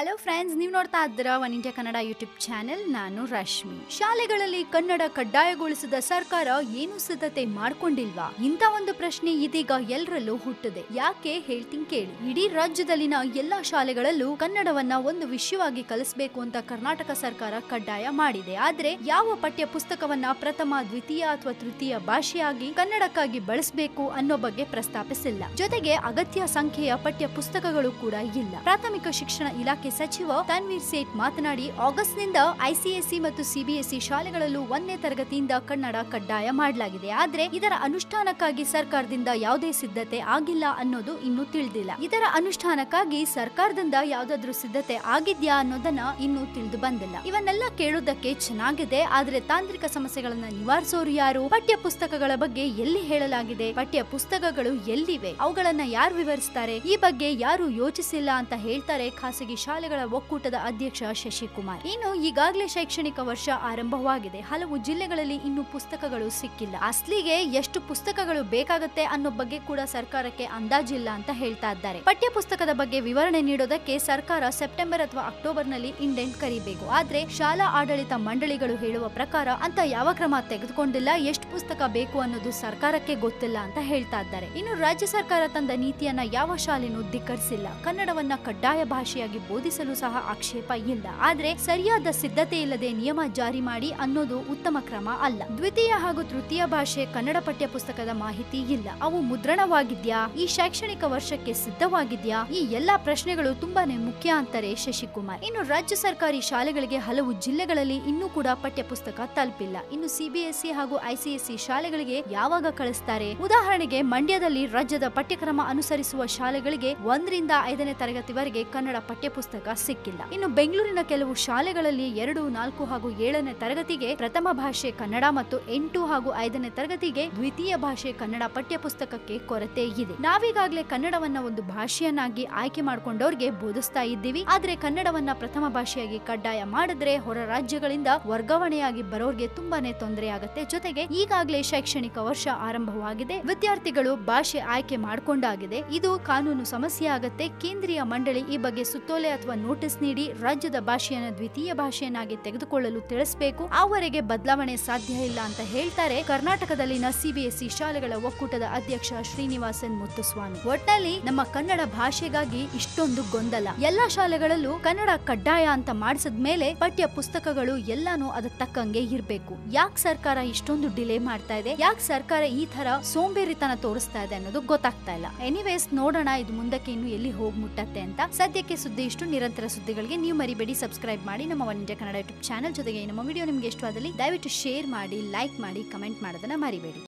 Hello friends ನೀವು ನೋಡ್ತಾ ಇದ್ದೀರಾ one India Kannada YouTube channel ನಾನು ರಶ್ಮಿ. ಶಾಲೆಗಳಲ್ಲಿ ಕನ್ನಡ ಕಡ್ಡಾಯಗೊಳಿಸಿದ ಸರ್ಕಾರ ಏನು ಸಿದ್ಧತೆ ಮಾಡ್ಕೊಂಡಿಲ್ವಾ? ಇಂಥ ಒಂದು ಪ್ರಶ್ನೆ ಇದೀಗ ಎಲ್ಲರಲ್ಲೂ ಹುಟ್ಟಿದೆ. ಯಾಕೆ ಹೇಳ್ತೀನಿ ಕೇಳಿ. ಇಡೀ ರಾಜ್ಯದಲ್ಲಿನ ಎಲ್ಲಾ ಶಾಲೆಗಳಲ್ಲೂ ಕನ್ನಡವನ್ನ ಒಂದು ವಿಷಯವಾಗಿ ಕಲಿಸಬೇಕು ಅಂತ ಕರ್ನಾಟಕ ಸರ್ಕಾರ ಕಡ್ಡಾಯ ಮಾಡಿದೆ. ಆದ್ರೆ ಯಾವ ಪಠ್ಯ ಪುಸ್ತಕವನ್ನ ಪ್ರಥಮ, ದ್ವಿತೀಯ ಅಥವಾ ತೃತೀಯ ಭಾಷೆಯಾಗಿ ಕನ್ನಡಕ್ಕಾಗಿ ಬಳಸಬೇಕು ಅನ್ನೋ ಬಗ್ಗೆ ಪ್ರಸ್ತಾಪಿಸಿಲ್ಲ. ಜೊತೆಗೆ ಅಗತ್ಯ ಸಂಖ್ಯೆಯ ಪಠ್ಯ ಪುಸ್ತಕಗಳು ಕೂಡ ಇಲ್ಲ. ಪ್ರಾಥಮಿಕ ಶಿಕ್ಷಣ ಇಲಾಖೆ ಸಚಿವ ತನ್ವೀರ್ ಸೇಠ್ ಮಾತನಾಡಿ ಆಗಸ್ಟ್ನಿಂದ ಐಸಿಎಸ್ಸಿ ಮತ್ತು ಸಿಬಿಎಸ್ಇ ಶಾಲೆಗಳಲ್ಲೂ ಒಂದನೇ ತರಗತಿಯಿಂದ ಕನ್ನಡ ಕಡ್ಡಾಯ ಮಾಡಲಾಗಿದೆ. ಆದರೆ ಇದರ ಅನುಷ್ಠಾನಕ್ಕಾಗಿ ಸರ್ಕಾರದಿಂದ ಯಾವುದೇ ಸಿದ್ಧತೆ ಆಗಿಲ್ಲ ಅನ್ನೋದು ಇನ್ನೂ ತಿಳಿದಿಲ್ಲ. ಇದರ ಅನುಷ್ಠಾನಕ್ಕಾಗಿ ಸರ್ಕಾರದಿಂದ ಯಾವ್ದಾದ್ರು ಸಿದ್ಧತೆ ಆಗಿದ್ಯಾ ಅನ್ನೋದನ್ನ ಇನ್ನೂ ತಿಳಿದು ಬಂದಿಲ್ಲ. ಇವನ್ನೆಲ್ಲ ಕೇಳೋದಕ್ಕೆ ಚೆನ್ನಾಗಿದೆ, ಆದ್ರೆ ತಾಂತ್ರಿಕ ಸಮಸ್ಯೆಗಳನ್ನ ನಿವಾರಿಸೋರು ಯಾರು? ಪಠ್ಯ ಪುಸ್ತಕಗಳ ಬಗ್ಗೆ ಎಲ್ಲಿ ಹೇಳಲಾಗಿದೆ? ಪಠ್ಯ ಪುಸ್ತಕಗಳು ಎಲ್ಲಿವೆ? ಅವುಗಳನ್ನ ಯಾರು ವಿವರಿಸ್ತಾರೆ? ಈ ಬಗ್ಗೆ ಯಾರು ಯೋಚಿಸಿಲ್ಲ ಅಂತ ಹೇಳ್ತಾರೆ ಖಾಸಗಿ ಶಾಲೆಗಳ ಒಕ್ಕೂಟದ ಅಧ್ಯಕ್ಷ ಶಶಿಕುಮಾರ್. ಇನ್ನು ಈಗಾಗಲೇ ಶೈಕ್ಷಣಿಕ ವರ್ಷ ಆರಂಭವಾಗಿದೆ. ಹಲವು ಜಿಲ್ಲೆಗಳಲ್ಲಿ ಇನ್ನು ಪುಸ್ತಕಗಳು ಸಿಕ್ಕಿಲ್ಲ. ಅಸ್ಲಿಗೆ ಎಷ್ಟು ಪುಸ್ತಕಗಳು ಬೇಕಾಗುತ್ತೆ ಅನ್ನೋ ಬಗ್ಗೆ ಕೂಡ ಸರ್ಕಾರಕ್ಕೆ ಅಂದಾಜಿಲ್ಲ ಅಂತ ಹೇಳ್ತಾ ಇದ್ದಾರೆ. ಪಠ್ಯ ಪುಸ್ತಕದ ಬಗ್ಗೆ ವಿವರಣೆ ನೀಡೋದಕ್ಕೆ ಸರ್ಕಾರ ಸೆಪ್ಟೆಂಬರ್ ಅಥವಾ ಅಕ್ಟೋಬರ್ನಲ್ಲಿ ಇಂಡೆಂಟ್ ಕರಿಬೇಕು. ಆದ್ರೆ ಶಾಲಾ ಆಡಳಿತ ಮಂಡಳಿಗಳು ಹೇಳುವ ಪ್ರಕಾರ ಅಂತ ಯಾವ ಕ್ರಮ ತೆಗೆದುಕೊಂಡಿಲ್ಲ, ಎಷ್ಟು ಪುಸ್ತಕ ಬೇಕು ಅನ್ನೋದು ಸರ್ಕಾರಕ್ಕೆ ಗೊತ್ತಿಲ್ಲ ಅಂತ ಹೇಳ್ತಾ ಇದ್ದಾರೆ. ಇನ್ನು ರಾಜ್ಯ ಸರ್ಕಾರ ತಂದ ನೀತಿಯನ್ನ ಯಾವ ಶಾಲೆನೂ ಧಿಕ್ಕರಿಸಿಲ್ಲ. ಕನ್ನಡವನ್ನ ಕಡ್ಡಾಯ ಭಾಷೆಯಾಗಿ ಬೋಧಿಸಲು ಸಹ ಆಕ್ಷೇಪ ಇಲ್ಲ. ಆದ್ರೆ ಸರಿಯಾದ ಸಿದ್ಧತೆ ಇಲ್ಲದೆ ನಿಯಮ ಜಾರಿ ಮಾಡಿ ಅನ್ನೋದು ಉತ್ತಮ ಕ್ರಮ ಅಲ್ಲ. ದ್ವಿತೀಯ ಹಾಗೂ ತೃತೀಯ ಭಾಷೆ ಕನ್ನಡ ಪಠ್ಯ ಪುಸ್ತಕದ ಮಾಹಿತಿ ಇಲ್ಲ. ಅವು ಮುದ್ರಣವಾಗಿದ್ಯಾ? ಈ ಶೈಕ್ಷಣಿಕ ವರ್ಷಕ್ಕೆ ಸಿದ್ಧವಾಗಿದ್ಯಾ? ಈ ಎಲ್ಲಾ ಪ್ರಶ್ನೆಗಳು ತುಂಬಾನೇ ಮುಖ್ಯ ಅಂತಾರೆ ಶಶಿಕುಮಾರ್. ಇನ್ನು ರಾಜ್ಯ ಸರ್ಕಾರಿ ಶಾಲೆಗಳಿಗೆ ಹಲವು ಜಿಲ್ಲೆಗಳಲ್ಲಿ ಇನ್ನೂ ಕೂಡ ಪಠ್ಯ ಪುಸ್ತಕ ತಲುಪಿಲ್ಲ. ಇನ್ನು ಸಿಬಿಎಸ್ಇ ಹಾಗೂ ಐಸಿಎಸ್ಇ ಶಾಲೆಗಳಿಗೆ ಯಾವಾಗ ಕಳಿಸ್ತಾರೆ? ಉದಾಹರಣೆಗೆ ಮಂಡ್ಯದಲ್ಲಿ ರಾಜ್ಯದ ಪಠ್ಯಕ್ರಮ ಅನುಸರಿಸುವ ಶಾಲೆಗಳಿಗೆ ಒಂದರಿಂದ ಐದನೇ ತರಗತಿವರೆಗೆ ಕನ್ನಡ ಪಠ್ಯ ಪುಸ್ತಕ ಸಿಕ್ಕಿಲ್ಲ. ಇನ್ನು ಬೆಂಗಳೂರಿನ ಕೆಲವು ಶಾಲೆಗಳಲ್ಲಿ ಎರಡು, ನಾಲ್ಕು ಹಾಗೂ ಏಳನೇ ತರಗತಿಗೆ ಪ್ರಥಮ ಭಾಷೆ ಕನ್ನಡ ಮತ್ತು ಎಂಟು ಹಾಗೂ ಐದನೇ ತರಗತಿಗೆ ದ್ವಿತೀಯ ಭಾಷೆ ಕನ್ನಡ ಪಠ್ಯ ಪುಸ್ತಕಕ್ಕೆ ಕೊರತೆ ಇದೆ. ನಾವೀಗಾಗಲೇ ಕನ್ನಡವನ್ನ ಒಂದು ಭಾಷೆಯನ್ನಾಗಿ ಆಯ್ಕೆ ಮಾಡ್ಕೊಂಡವ್ರಿಗೆ ಬೋಧಿಸ್ತಾ ಇದ್ದೀವಿ. ಆದ್ರೆ ಕನ್ನಡವನ್ನ ಪ್ರಥಮ ಭಾಷೆಯಾಗಿ ಕಡ್ಡಾಯ ಮಾಡಿದ್ರೆ ಹೊರ ರಾಜ್ಯಗಳಿಂದ ವರ್ಗಾವಣೆಯಾಗಿ ಬರೋರ್ಗೆ ತುಂಬಾನೇ ತೊಂದರೆ ಆಗುತ್ತೆ. ಜೊತೆಗೆ ಈಗಾಗಲೇ ಶೈಕ್ಷಣಿಕ ವರ್ಷ ಆರಂಭವಾಗಿದೆ. ವಿದ್ಯಾರ್ಥಿಗಳು ಭಾಷೆ ಆಯ್ಕೆ ಮಾಡ್ಕೊಂಡಾಗಿದೆ. ಇದು ಕಾನೂನು ಸಮಸ್ಯೆ ಆಗತ್ತೆ. ಕೇಂದ್ರೀಯ ಮಂಡಳಿ ಈ ಬಗ್ಗೆ ಸುತ್ತೋಲೆ ಅಥವಾ ನೋಟಿಸ್ ನೀಡಿ ರಾಜ್ಯದ ಭಾಷೆಯನ್ನು ದ್ವಿತೀಯ ಭಾಷೆಯನ್ನಾಗಿ ತೆಗೆದುಕೊಳ್ಳಲು ತಿಳಿಸಬೇಕು. ಆವರೆಗೆ ಬದಲಾವಣೆ ಸಾಧ್ಯ ಇಲ್ಲ ಅಂತ ಹೇಳ್ತಾರೆ ಕರ್ನಾಟಕದಲ್ಲಿನ ಸಿಬಿಎಸ್ಇ ಶಾಲೆಗಳ ಒಕ್ಕೂಟದ ಅಧ್ಯಕ್ಷ ಶ್ರೀನಿವಾಸನ್ ಮುತ್ತುಸ್ವಾಮಿ. ಒಟ್ನಲ್ಲಿ ನಮ್ಮ ಕನ್ನಡ ಭಾಷೆಗಾಗಿ ಇಷ್ಟೊಂದು ಗೊಂದಲ. ಎಲ್ಲಾ ಶಾಲೆಗಳಲ್ಲೂ ಕನ್ನಡ ಕಡ್ಡಾಯ ಅಂತ ಮಾಡಿಸಿದ ಮೇಲೆ ಪಠ್ಯ ಪುಸ್ತಕಗಳು ಎಲ್ಲಾನು ಅದಕ್ಕೆ ತಕ್ಕಂಗೆ ಇರಬೇಕು. ಯಾಕೆ ಸರ್ಕಾರ ಇಷ್ಟೊಂದು ಡಿಲೇ ಮಾಡ್ತಾ ಇದೆ? ಯಾಕೆ ಸರ್ಕಾರ ಈ ತರ ಸೋಂಬೇರಿತನ ತೋರಿಸ್ತಾ ಇದೆ ಅನ್ನೋದು ಗೊತ್ತಾಗ್ತಾ ಇಲ್ಲ. ಎನಿವೇಸ್ ನೋಡೋಣ, ಇದು ಮುಂದಕ್ಕೆ ಇನ್ನು ಎಲ್ಲಿ ಹೋಗಿ ಮುಟ್ಟತ್ತೆ ಅಂತ. ಸದ್ಯಕ್ಕೆ ಸುದ್ದಿ ಇಷ್ಟು. ನಿರಂತರ ಸುದ್ದಿಗಳಿಗೆ ನೀವು ಮರಿಬೇಡಿ ಸಬ್ಸ್ಕ್ರೈಬ್ ಮಾಡಿ ನಮ್ಮ one India Kannada YouTube channel ಜೊತೆಗೆ ನಮ್ಮ ವಿಡಿಯೋ ನಿಮಗೆ ಇಷ್ಟವಾದಲ್ಲಿ ದಯವಿಟ್ಟು ಶೇರ್ ಮಾಡಿ ಲೈಕ್ ಮಾಡಿ ಕಮೆಂಟ್ ಮಾಡೋದನ್ನ ಮರಿಬೇಡಿ.